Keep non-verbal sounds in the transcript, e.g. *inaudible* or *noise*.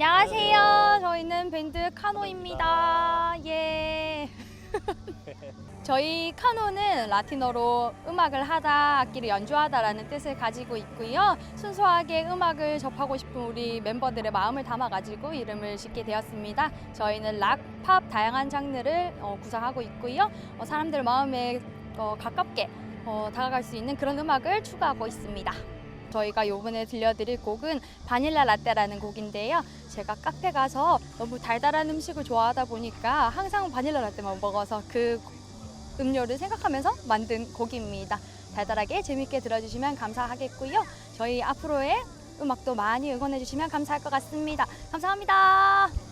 안녕하세요. 저희는 밴드 카노입니다. 예. *laughs* 저희 카노는 라틴어로 음악을 하다, 악기를 연주하다라는 뜻을 가지고 있고요. 순수하게 음악을 접하고 싶은 우리 멤버들의 마음을 담아가지고 이름을 짓게 되었습니다. 저희는 락, 팝 다양한 장르를 어, 구성하고 있고요. 어, 사람들 마음에 어, 가깝게 어, 다가갈 수 있는 그런 음악을 추구하고 있습니다. 저희가 요번에 들려드릴 곡은 바닐라 라떼라는 곡인데요. 제가 카페 가서 너무 달달한 음식을 좋아하다 보니까 항상 바닐라 라떼만 먹어서 그 음료를 생각하면서 만든 곡입니다. 달달하게 재밌게 들어주시면 감사하겠고요. 저희 앞으로의 음악도 많이 응원해 주시면 감사할 것 같습니다. 감사합니다. 예.